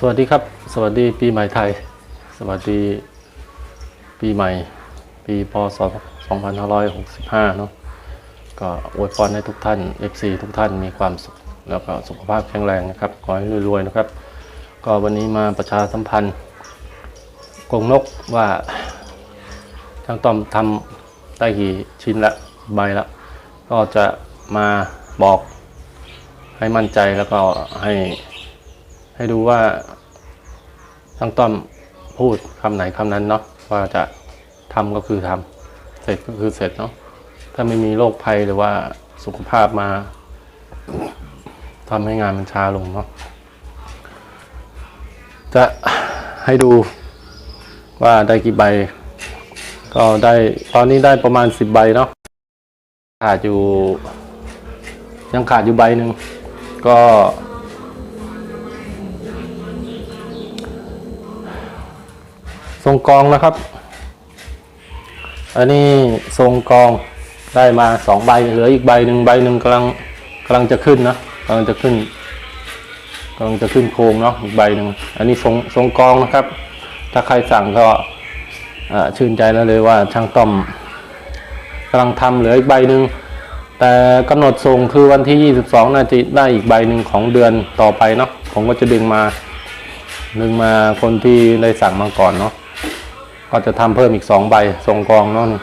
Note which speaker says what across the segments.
Speaker 1: สวัสดีครับ สวัสดีปีใหม่ไทย สวัสดีปีใหม่ ปีพศ 2565 เนอะก็อวยพรให้ทุกท่าน FC ทุกท่านมีความสุขแล้วก็สุขภาพแข็งแรงนะครับ ขอให้รวยๆนะครับ ก็วันนี้มาประชาสัมพันธ์กรงนกว่าช่างต้อมทำได้กี่ชิ้นละใบละ ก็จะมาบอกให้มั่นใจแล้วก็ให้ให้ดูว่า ช่างต้อมพูดคำไหนคำนั้นเนาะว่าจะทำก็คือทำเสร็จก็คือเสร็จเนาะถ้าไม่มีโรคภัยหรือว่าสุขภาพมาทำให้งานมันช้าลงเนาะจะให้ดูว่าได้กี่ใบ ก็ได้ตอนนี้ได้ประมาณสิบใบเนาะขาดอยู่ ยังขาดอยู่ใบหนึ่งก็ ทรงกองนะครับ อันนี้ทรงกองได้มาสองใบเหลืออีกใบหนึ่งใบหนึ่งกำลังกำลังจะขึ้นนะกำลังจะขึ้นกำลังจะขึ้นโครงเนาะอีกใบหนึ่งอันนี้ทรงทรงกองนะครับ ถ้าใครสั่งก็ชื่นใจแล้วเลยว่าช่างต้อมกำลังทำเหลืออีกใบหนึ่งแต่กำหนดส่งคือวันที่ 22 น่าจะได้อีกใบหนึ่งของเดือนต่อไปเนาะผมก็จะดึงมา ดึงมาคนที่ได้สั่งมาก่อนเนาะ ก็จะทำเพิ่มอีกสองใบทรงกองเนาะนี่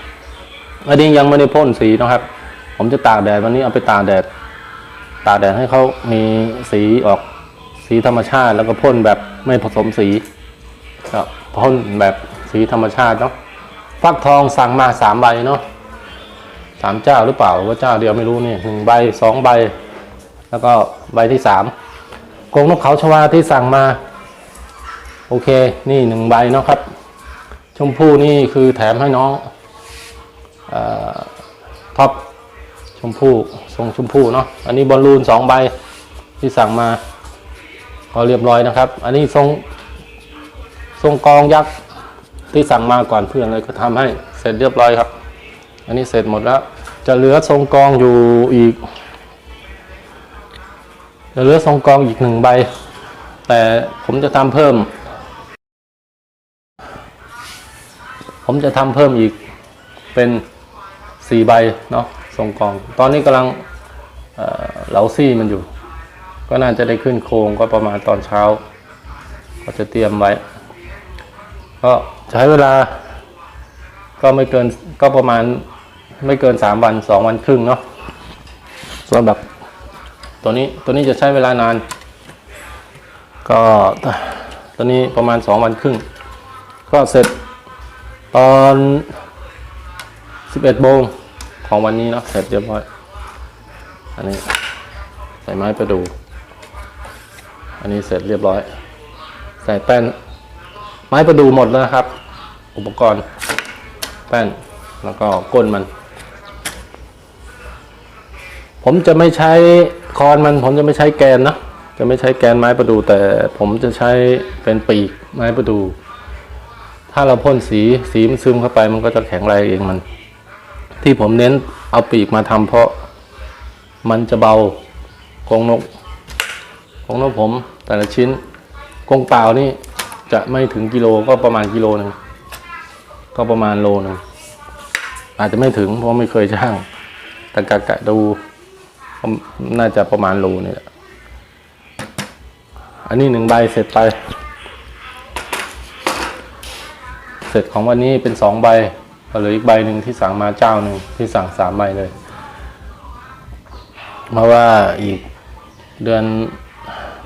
Speaker 1: อันนี้ยังไม่ได้พ่นสีนะครับ ผมจะตากแดดวันนี้เอาไปตากแดด ตากแดดให้เขามีสีออกสีธรรมชาติ แล้วก็พ่นแบบไม่ผสมสีก็พ่นแบบสีธรรมชาติเนาะฟักทองสั่งมาสามใบเนาะสามเจ้าหรือเปล่าว่าเจ้าเดียวไม่รู้นี่หนึ่งใบสองใบ แล้วก็ใบที่สามกงนกเขาชวาที่สั่งมา โอเค นี่หนึ่งใบเนาะครับ ชมพู่นี่คือแถมให้น้องอท็อปชมพู่ทรงชมพู่เนาะอันนี้บอลลูนสองใบที่สั่งมาก็เรียบร้อยนะครับ อันนี้ทรงทรงกองยักษ์ที่สั่งมาก่อนเพื่อนเลยก็ทำให้เสร็จเรียบร้อยครับ อันนี้เสร็จหมดแล้ว จะเหลือทรงกองอยู่อีกจะเหลือทรงกองอีกหนึ่งใบ แต่ผมจะทำเพิ่ม ผมจะทำเพิ่มอีกเป็นสี่ใบเนาะทรงกอง ตอนนี้กำลังเอ่อเหลาซี่มันอยู่ ก็น่าจะได้ขึ้นโครงก็ประมาณตอนเช้า ก็จะเตรียมไว้ ก็ใช้เวลา ก็ไม่เกินก็ประมาณไม่เกินสามวันสองวันครึ่งเนาะส่วนแบบตัวนี้ตัวนี้จะใช้เวลานาน ก็ตัวนี้ประมาณสองวันครึ่ง ก็เสร็จ ตอน 11โมงของวันนี้เนาะเสร็จเรียบร้อย อันนี้ ใส่ไม้ประดู อันนี้เสร็จเรียบร้อย ใส่แป้น ไม้ประดูหมดแล้วครับ อุปกรณ์ แป้นแล้วก็ก้นมัน ผมจะไม่ใช้คอนมัน ผมจะไม่ใช้แกนนะ จะไม่ใช้แกนไม้ประดูแต่ผมจะใช้เป็นปีกไม้ประดู ถ้าเราพ่นสีสีมันซึมเข้าไปมันก็จะแข็งแรงเองมัน ที่ผมเน้นเอาปีกมาทำเพราะมันจะเบากรงนกกรงนกผมแต่ละชิ้นกรงเปล่านี่จะไม่ถึงกิโลก็ประมาณกิโลหนึ่งก็ประมาณโลหนึ่งอาจจะไม่ถึงเพราะไม่เคยช่าง แต่กะกะดูน่าจะประมาณโลนี่แหละอันนี้หนึ่งใบเสร็จไป เส ร็จของวันนี้เป็นสองใบเหลืออีกใบหนึ่งที่สั่งมาเจ้าหนึ่งที่สั่งสามใบเลย เพราะว่าอีกเดือน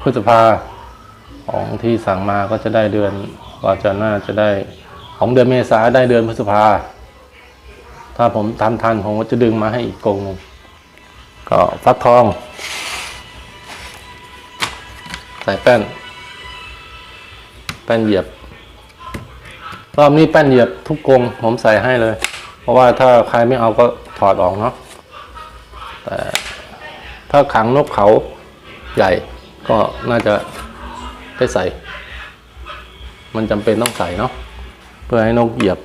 Speaker 1: พฤษภาของที่สั่งมาก็จะได้เดือนก็จะน่าจะได้ของเดือนเมษาได้เดือนพฤษภา ถ้าผมทำทันผมก็จะดึงมาให้อีกกงหนึ่งก็ฟักทอง ใส่แป้น แป้นเหยียบ รอบนี้แป้นเหยียบทุกกรงผมใส่ให้เลย เพราะว่าถ้าใครไม่เอาก็ถอดออกเนาะแต่ถ้าขังนกเขาใหญ่ก็น่าจะได้ใส่ มันจำเป็นต้องใส่เนาะเพื่อให้นกเหยียบ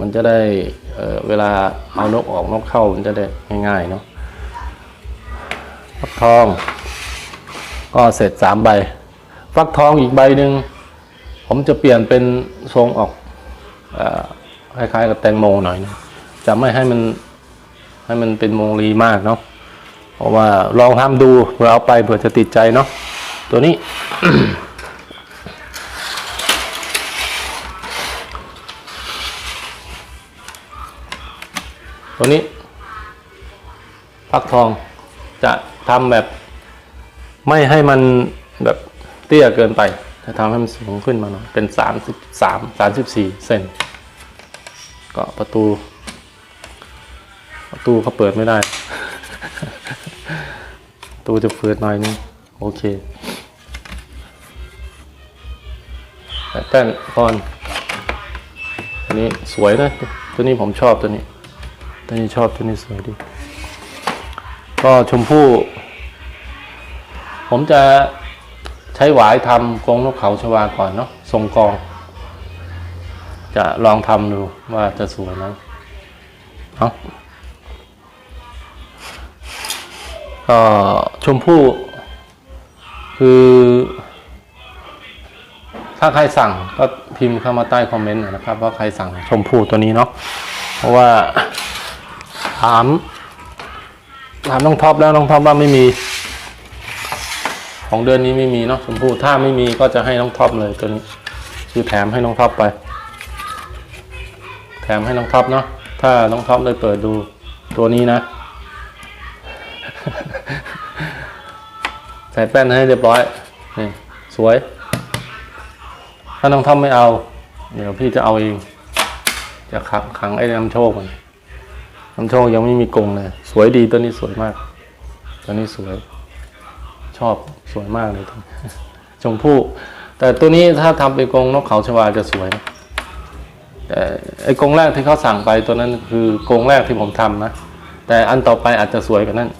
Speaker 1: มันจะได้เเวลาเอานกออกนกเข้ามันจะได้ง่ายๆเนาะฟักทอง ก็เสร็จสามใบ ฟักทองอีกใบหนึ่ง ผมจะเปลี่ยนเป็นทรงออกอคล้ายๆกับแตงโมหน่อยนะจะไม่ให้มันให้มันเป็นโมลีมากเนาะเพราะว่าลองทำดูเผื่อเอาไปเผื่อจะติดใจเนาะตัวนี้ ตัวนี้ฟักทองจะทำแบบไม่ให้มันแบบเตี้ยเกินไป จะทำให้มันสูงขึ้นมาหน่อยเป็นสามสิบสามสามสิบสี่เซนก็ประตู ประตูเขาเปิดไม่ได้ประตูจะเปิดหน่อยนึงโอเคแต่แป้นก่อนอันนี้สวยนะ ตัวนี้ผมชอบตัวนี้ ตัวนี้ชอบตัวนี้สวยดี ก็ชมพู่ ผมจะ ใช้หวายทำกรงนกเขาชวาก่อนเนาะทรงกอง จะลองทำดูว่าจะสวยไหมเอาก็ชมพู่คือถ้าใครสั่งก็พิมพ์เข้ามาใต้คอมเมนต์หน่อยนะครับ ว่าใครสั่งชมพู่ตัวนี้เนาะเพราะว่าถามถามน้องท็อปแล้วน้องท็อปว่าไม่มี ของเดือนนี้ไม่มีเนาะชมพู่ถ้าไม่มีก็จะให้น้องท็อปเลยตัวนี้คือแถมให้น้องท็อปไป แถมให้น้องท็อปเนาะถ้าน้องท็อปเลยเปิดดูตัวนี้นะ ใส่แป้นให้เรียบร้อยนี่สวย ถ้าน้องท็อปไม่เอา เดี๋ยวพี่จะเอาเอง จะขังขังไอ้น้ำโชคมันน้ำโชคยังไม่มีกรงเลย สวยดีตัวนี้สวยมาก ตัวนี้สวย อบสวยมากเลยตัวนี้ชมพู่ แต่ตัวนี้ถ้าทำเป็นกรงนกเขาชวาจะสวยแต่ไอ้กรงแรกที่เขาสั่งไปตัวนั้นคือกรงแรกที่ผมทำนะแต่อันต่อไปอาจจะสวยกว่านั้น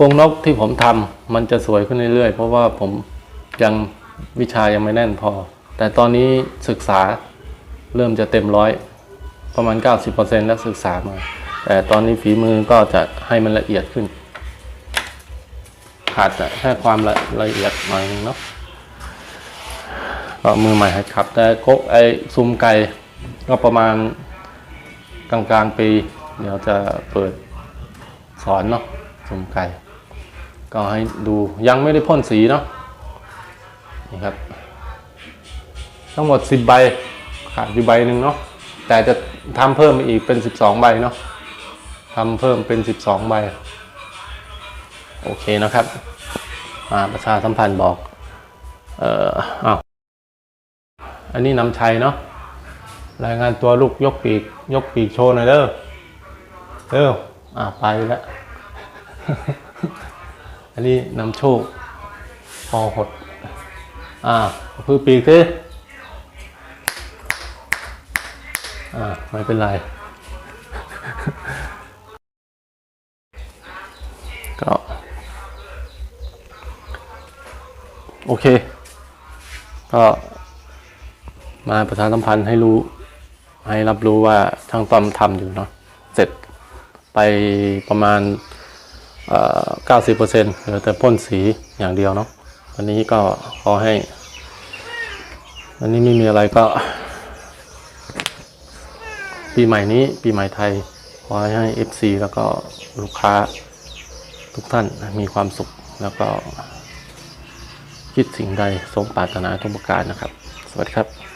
Speaker 1: กรงนกที่ผมทำมันจะสวยขึ้นเรื่อยๆ เพราะว่าผมยังวิชายังไม่แน่นพอ แต่ตอนนี้ศึกษาเริ่มจะเต็มร้อยประมาณ 90%แล้วศึกษามา แต่ตอนนี้ฝีมือก็จะให้มันละเอียดขึ้น ขาดแต่แค่ความละละเอียดหน่อยนึงเนาะก็มือใหม่ห้ครับ แต่กกไอซุมไก่ก็ประมาณกลางกลางปี เดี๋ยวจะเปิดสอนเนาะซุมไก่ ก็ให้ดูยังไม่ได้พ่นสีเนาะนี่ครับ ทั้งหมด 10 ใบขาดอยู่ใบหนึ่งเนาะแต่จะทำเพิ่มอีกเป็น 12 ใบเนาะทำเพิ่มเป็น 12 ใบ โอเคนะครับ มาประชาสัมพันธ์บอก เอ่ออ้าวอันนี้นำชัยเนาะรายงานตัวลูกยกปีก ยกปีกโชว์หน่อยเด้อเด้ออ่าไปแล้ว อันนี้นำโชคพอหด อ่าพือปีกสิอ่า ไม่เป็นไร โอเค ก็มาประชาสัมพันธ์ให้รู้ ให้รับรู้ว่าช่างต้อมทำอยู่เนาะเสร็จไปประมาณเก้าสิบเปอร์เซ็นต์เหลือแต่พ่นสีอย่างเดียวเนาะวันนี้ก็ขอให้ วันนี้ไม่มีอะไรก็ ปีใหม่นี้ปีใหม่ไทย ขอให้ FC แล้วก็ลูกค้าทุกท่านมีความสุขแล้วก็ คิดสิ่งใดสมปรารถนาทุกประการนะครับ สวัสดีครับ